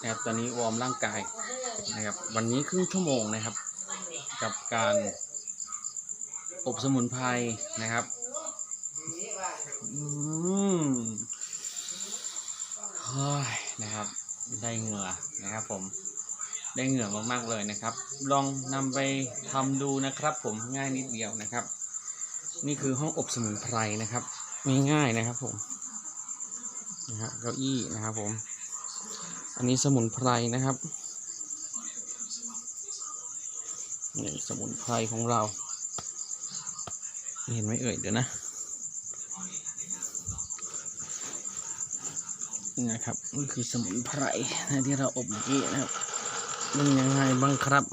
นะครับตอนนี้วอร์มร่างกายนะครับ วันนี้ครึ่งชั่วโมงนะครับ กับการอบสมุนไพรนะครับอืมเฮ้ยนะครับ ได้เหงื่อนะครับผมได้เหงื่อมากๆเลยนะครับ ลองนำไปทำดูนะครับ ผมง่ายนิดเดียวนะครับ นี่คือห้องอบสมุนไพรนะครับง่ายๆนะครับ ผมนะฮะเก้าอี้นะครับผม อันนี้สมุนไพรนะครับนี่สมุนไพรของเรา เห็นไหมเอ่ยเดี๋ยวนะนี่นะครับนี่คือสมุนไพรนะที่เราอบเมื่อกี้นะครับมันยังไงบ้างครับ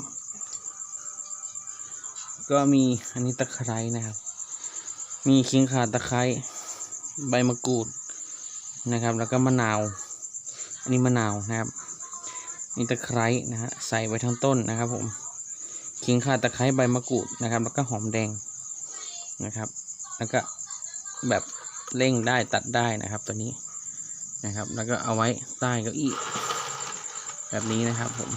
ก็มีอันนี้ตะไคร้นะครับ มีขิงข่าตะไคร้ใบมะกรูดนะครับ แล้วก็มะนาว อันนี้มะนาวนะครับนี่ตะไคร้นะฮะใส่ไว้ทั้งต้นนะครับผมขิงข่าตะไคร้ใบมะกรูดนะครับ แล้วก็หอมแดงนะครับ แล้วก็แบบเร่งได้ตัดได้นะครับตัวนี้นะครับ แล้วก็เอาไว้ใต้เก้าอี้แบบนี้นะครับผม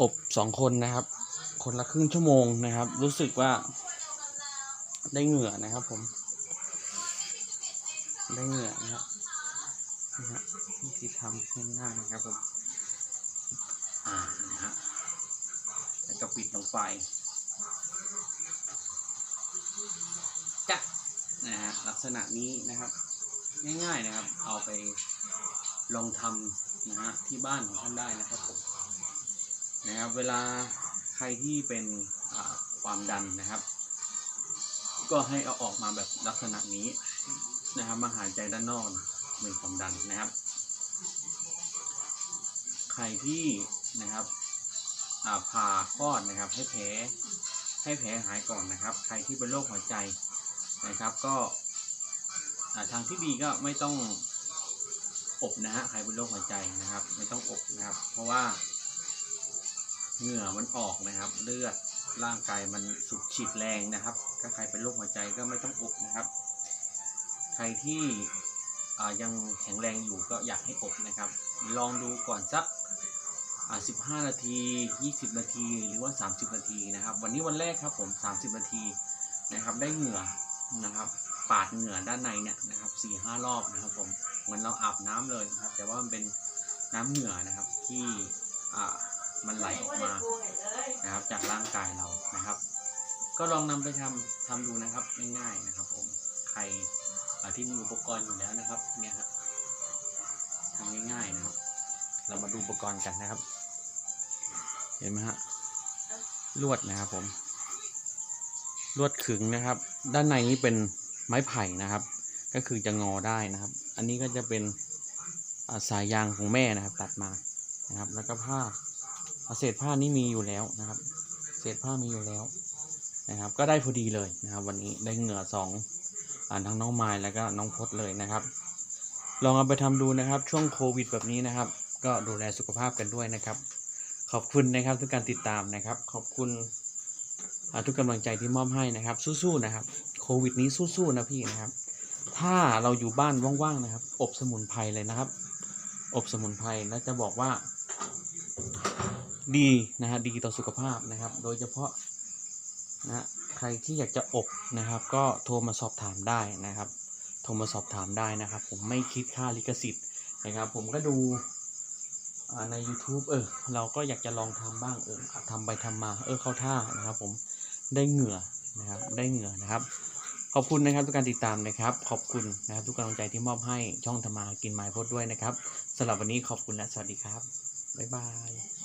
อบสองคนนะครับ คนละครึ่งชั่วโมงนะครับ รู้สึกว่าได้เหงื่อนะครับผม ได้เหงื่อนะครับ นะฮะวิธีทำง่ายๆนะครับผมอ่านะฮะแล้วก็ปิดลงไปจ้ะนะฮะลักษณะนี้นะครับ ง่ายๆนะครับ เอาไปลองทำนะฮะที่บ้านของท่านได้นะครับผมนะครับเวลาใครที่เป็นความดันนะครับ ก็ให้เอาออกมาแบบลักษณะนี้นะครับมาหายใจด้านนอก เป็นความดันนะครับ ใครที่นะครับผ่าคลอดนะครับ ให้แผลให้แผลหายก่อนนะครับ ใครที่เป็นโรคหัวใจนะครับ ก็ทางที่ดีก็ไม่ต้องอบนะฮะใครเป็นโรคหัวใจนะครับ ไม่ต้องอบนะครับ เพราะว่าเหงื่อมันออกนะครับ เลือดร่างกายมันสูบฉีดแรงนะครับถ้าใครเป็นโรคหัวใจก็ไม่ต้องอบนะครับ ใครที่ ยังแข็งแรงอยู่ก็อยากให้อบนะครับ ลองดูก่อนสักอ่า15 นาที 20 นาที หรือว่า 30 นาทีนะครับ วันนี้วันแรกครับผม 30 นาทีนะครับ ได้เหงื่อนะครับ ปาดเหงื่อด้านในเนี่ยนะครับสี่ห้ารอบนะครับผม เหมือนเราอาบน้ำเลยนะครับ แต่ว่ามันเป็นน้ำเหงื่อนะครับที่อ่ามันไหลออกมานะครับ จากร่างกายเรานะครับ ก็ลองนำไปทำทำดูนะครับง่ายๆนะครับผม ใคร ที่มีอุปกรณ์อยู่แล้วนะครับ เนี่ยฮะทำง่ายๆนะครับ เรามาดูอุปกรณ์กันนะครับ เห็นไหมฮะลวดนะครับผม ลวดขึงนะครับ ด้านในนี้เป็นไม้ไผ่นะครับ ก็คือจะงอได้นะครับ อันนี้ก็จะเป็นาสายยางของแม่นะครับ ตัดมานะครับ แล้วก็ผ้าเศษผ้านี้มีอยู่แล้วนะครับ เศษผ้ามีอยู่แล้วนะครับ ก็ได้พอดีเลยนะครับ วันนี้ได้เหงื่อสอง ทั้งน้องไม้แล้วก็น้องพดเลยนะครับ ลองเอาไปทำดูนะครับ ช่วงโควิดแบบนี้นะครับ ก็ดูแลสุขภาพกันด้วยนะครับ ขอบคุณนะครับทุกการติดตามนะครับ ขอบคุณทุกกำลังใจที่มอบให้นะครับ สู้ๆนะครับ โควิดนี้สู้ๆนะพี่นะครับ ถ้าเราอยู่บ้านว่างๆนะครับ อบสมุนไพรเลยนะครับ อบสมุนไพรแล้วจะบอกว่า ดีนะฮะดีต่อสุขภาพนะครับ โดยเฉพาะนะฮะ ใครที่อยากจะอบนะครับ ก็โทรมาสอบถามได้นะครับ โทรมาสอบถามได้นะครับ ผมไม่คิดค่าลิขสิทธิ์นะครับ ผมก็ดูใน YouTube เออเราก็อยากจะลองทำบ้างเออทำไปทำมาเออเข้าท่านะครับผมได้เหงื่อนะครับได้เหงื่อนะครับ ขอบคุณนะครับทุกการติดตามนะครับ ขอบคุณนะครับทุกกำลังใจที่มอบให้ช่องธรรมากินไม้พดด้วยนะครับสำหรับวันนี้ขอบคุณและสวัสดีครับ บ๊ายบาย